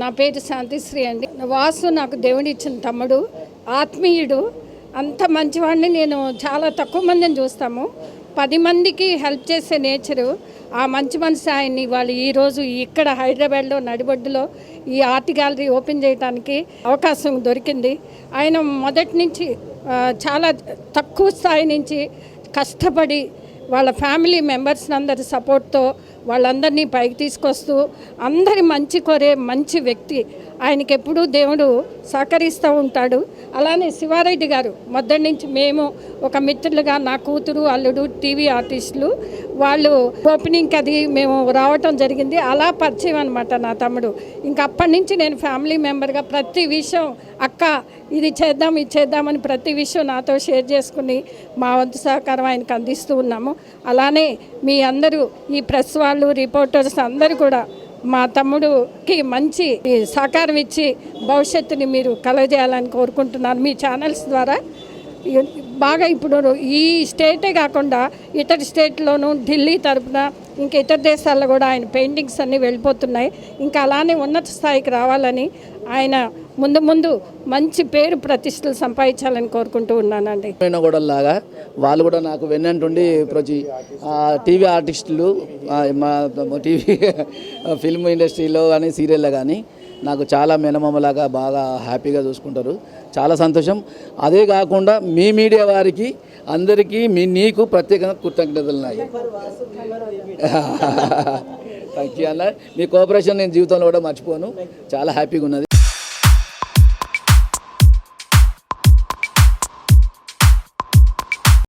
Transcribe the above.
నా పేరు శాంతిశ్రీ అండి. వాసు నాకు దేవుడు ఇచ్చిన తమ్ముడు ఆత్మీయుడు. అంత మంచివాడిని నేను చాలా తక్కువ మందిని చూస్తాము. పది మందికి హెల్ప్ చేసే నేచరు ఆ మంచి మనిషి ఆయన్ని వాళ్ళు ఈరోజు ఇక్కడ హైదరాబాద్లో నడిబొడ్డులో ఈ ఆర్ట్ గ్యాలరీ ఓపెన్ చేయడానికి అవకాశం దొరికింది. ఆయన మొదటి నుంచి చాలా తక్కువ స్థాయి నుంచి కష్టపడి వాళ్ళ ఫ్యామిలీ మెంబర్స్ అందరి సపోర్ట్తో వాళ్ళందరినీ పైకి తీసుకొస్తూ అందరి మంచి కోరే మంచి వ్యక్తి. ఆయనకి ఎప్పుడూ దేవుడు సహకరిస్తూ ఉంటాడు. అలానే శివారెడ్డి గారు మొదటి నుంచి మేము ఒక మిత్రులుగా నా కూతురు అల్లుడు టీవీ ఆర్టిస్టులు వాళ్ళు ఓపెనింగ్కి అది మేము రావటం జరిగింది. అలా పరిచయం అనమాట నా తమ్ముడు. ఇంకా అప్పటి నుంచి నేను ఫ్యామిలీ మెంబర్గా ప్రతి విషయం అక్క ఇది చేద్దాం ఇది చేద్దామని ప్రతి విషయం నాతో షేర్ చేసుకుని మా వంతు సహకారం ఆయనకు అందిస్తూ ఉన్నాము. అలానే మీ అందరూ ఈ ప్రెస్ వాళ్ళు రిపోర్టర్స్ అందరూ కూడా మా తమ్ముడుకి మంచి సహకారం ఇచ్చి భవిష్యత్తుని మీరు కలగజేయాలని కోరుకుంటున్నాను. మీ ఛానల్స్ ద్వారా బాగా ఇప్పుడు ఈ స్టేటే కాకుండా ఇతర స్టేట్లోనూ ఢిల్లీ తరపున ఇంకా ఇతర దేశాల్లో కూడా ఆయన పెయింటింగ్స్ అన్నీ వెళ్ళిపోతున్నాయి. ఇంకా అలానే ఉన్నత స్థాయికి రావాలని ఆయన ముందు ముందు మంచి పేరు ప్రతిష్టలు సంపాదించాలని కోరుకుంటూ ఉన్నానండి. కూడా లాగా వాళ్ళు కూడా నాకు వెన్నంటుండి ప్రతి టీవీ ఆర్టిస్టులు మా టీవీ ఫిల్మ్ ఇండస్ట్రీలో కానీ సీరియల్లో కానీ నాకు చాలా మినమమ్మలాగా బాగా హ్యాపీగా చూసుకుంటారు. చాలా సంతోషం. అదే కాకుండా మీ మీడియా వారికి అందరికీ మీ నీకు ప్రత్యేకంగా కృతజ్ఞతలు ఉన్నాయి థ్యాంక్ యూ అన్న. మీ కోఆపరేషన్ నేను జీవితంలో కూడా మర్చిపోను. చాలా హ్యాపీగా ఉన్నది.